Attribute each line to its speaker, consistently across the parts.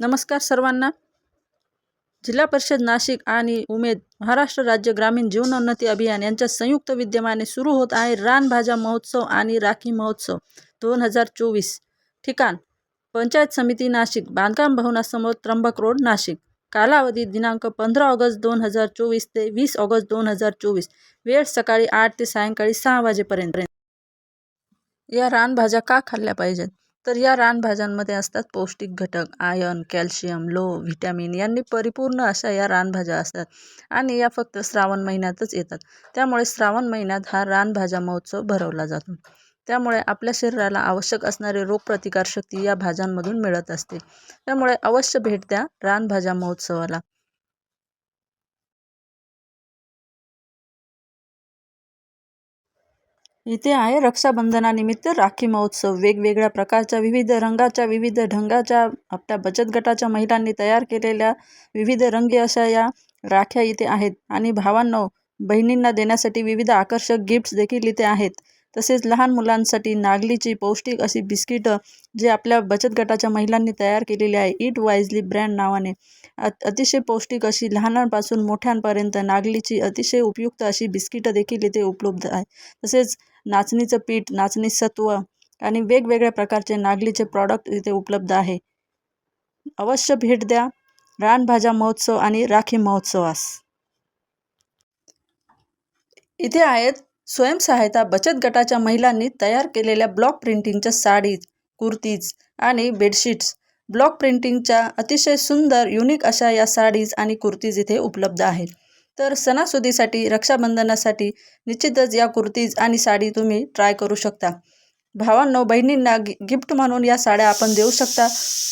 Speaker 1: नमस्कार सर्वांना. जिल्हा परिषद नाशिक आणि उमेद महाराष्ट्र राज्य ग्रामीण जीवनोन्नती अभियान यांच्या संयुक्त विद्यमाने सुरू होत आहे रानभाज्या महोत्सव आणि राखी महोत्सव दोन हजार चोवीस. ठिकाण. पंचायत समिती नाशिक बांधकाम भवनासमोर त्र्यंबक रोड नाशिक. कालावधी दिनांक पंधरा ऑगस्ट दोन हजार चोवीस ते वीस ऑगस्ट दोन हजार चोवीस. वेळ सकाळी आठ ते सायंकाळी सहा वाजेपर्यंत. या रानभाज्या का खाल्ल्या पाहिजेत? तर या रानभाज्यांमध्ये असतात पौष्टिक घटक आयन कॅल्शियम लो व्हिटॅमिन यांनी परिपूर्ण अशा या रानभाज्या असतात. आणि या फक्त श्रावण महिन्यातच येतात. त्यामुळे श्रावण महिन्यात हा रानभाज्या महोत्सव भरवला जातो. त्यामुळे आपल्या शरीराला आवश्यक असणारे रोगप्रतिकारशक्ती या भाज्यांमधून मिळत असते. त्यामुळे अवश्य भेट द्या रानभाज्या महोत्सवाला. इथे आहे रक्षाबंधनानिमित्त राखी महोत्सव. वेगवेगळ्या प्रकारच्या विविध रंगाच्या विविध ढंगाच्या आपल्या बचत गटाच्या महिलांनी तयार केलेल्या विविध रंगी अशा या राख्या इथे आहेत. आणि भावांनो बहिणींना देण्यासाठी विविध आकर्षक गिफ्ट्स देखील इथे आहेत. तसेच लहान मुलांसाठी नागलीची पौष्टिक अशी बिस्किटं जे आपल्या बचत गटाच्या महिलांनी तयार केलेली आहे. इट वाईजली ब्रँड नावाने. अतिशय पौष्टिक अशी लहानांपासून मोठ्यांपर्यंत नागलीची अतिशय उपयुक्त अशी बिस्किटं देखील इथे उपलब्ध आहे. तसेच नाचणीचं पीठ नाचणी सत्व आणि वेगवेगळ्या प्रकारचे नागलीचे प्रॉडक्ट इथे उपलब्ध आहे. अवश्य भेट द्या. रानभाज्या महोत्सव आणि राखी महोत्सवास. इथे आहेत स्वयंसहायता बचत गटाच्या महिलांनी तयार केलेल्या ब्लॉक प्रिंटिंगच्या साडीज कुर्तीज आणि बेडशीट्स ब्लॉक प्रिंटिंगच्या अतिशय सुंदर युनिक अशा या साडीज आणि कुर्तीज इथे उपलब्ध आहेत. तर सणासुदीसाठी रक्षाबंधनासाठी निश्चितच या कुर्तीज आणि साडी तुम्ही ट्राय करू शकता. भावांनो बहिणींना गि गिफ्ट म्हणून या साड्या आपण देऊ शकता.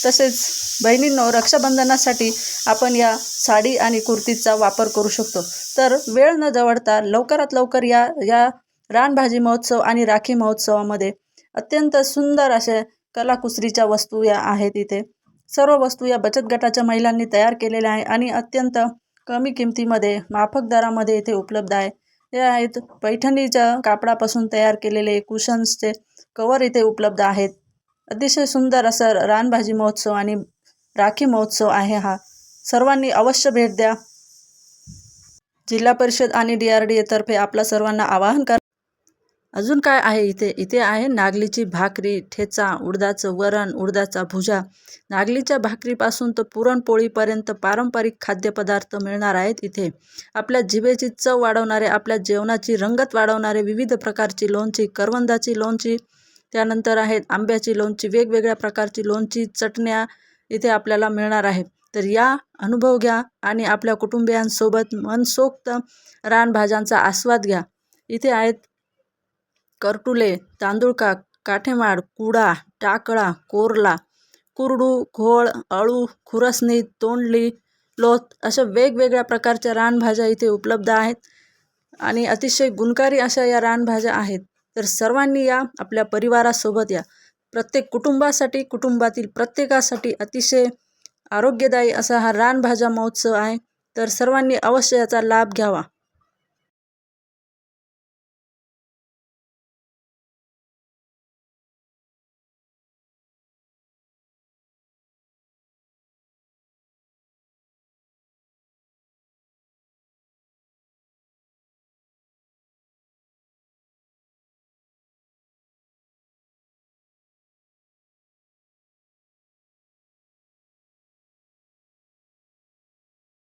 Speaker 1: तसेच बहिणींनो रक्षाबंधनासाठी आपण या साडी आणि कुर्तीचा वापर करू शकतो. तर वेळ न जवळता लवकरात लवकर या या रानभाजी महोत्सव आणि राखी महोत्सवामध्ये अत्यंत सुंदर अशा कलाकुसरीच्या वस्तू या आहेत इथे. सर्व वस्तू या बचत गटाच्या महिलांनी तयार केलेल्या आहे आणि अत्यंत कमी किमतीमध्ये माफक दरामध्ये इथे उपलब्ध आहे. हे आहेत पैठणीच्या कापडापासून तयार केलेले कुशन्सचे कवर इथे उपलब्ध आहेत. अतिशय सुंदर असं रानभाजी महोत्सव आणि राखी महोत्सव आहे हा. सर्वांनी अवश्य भेट द्या. जिल्हा परिषद आणि डी आर डी एतर्फे आपल्या सर्वांना आवाहन कर. अजून काय आहे इथे? इथे आहे नागलीची भाकरी ठेचा उडदाचं वरण उडदाचा भुजा. नागलीच्या भाकरीपासून तर पुरणपोळीपर्यंत पारंपरिक खाद्यपदार्थ मिळणार आहेत इथे. आपल्या जिभेची चव वाढवणारे आपल्या जेवणाची रंगत वाढवणारे विविध प्रकारची लोणची करवंदाची लोणची त्यानंतर आहेत आंब्याची लोणची वेगवेगळ्या प्रकारची लोणची चटण्या इथे आपल्याला मिळणार आहेत. तर या अनुभव घ्या आणि आपल्या कुटुंबियांसोबत मनसोक्त रानभाज्यांचा आस्वाद घ्या. इथे आहेत करटुले तांदूळका काठेमाड कुडा टाकळा कोरला कुरडू घोळ अळू खुरसणी तोंडली लोथ अशा वेगवेगळ्या प्रकारच्या रानभाज्या इथे उपलब्ध आहेत आणि अतिशय गुणकारी अशा या रानभाज्या आहेत. तर सर्वांनी या आपल्या परिवारासोबत या. प्रत्येक कुटुंबासाठी कुटुंबातील प्रत्येकासाठी अतिशय आरोग्यदायी असा हा रानभाज्या महोत्सव आहे. तर सर्वांनी अवश्य याचा लाभ घ्यावा.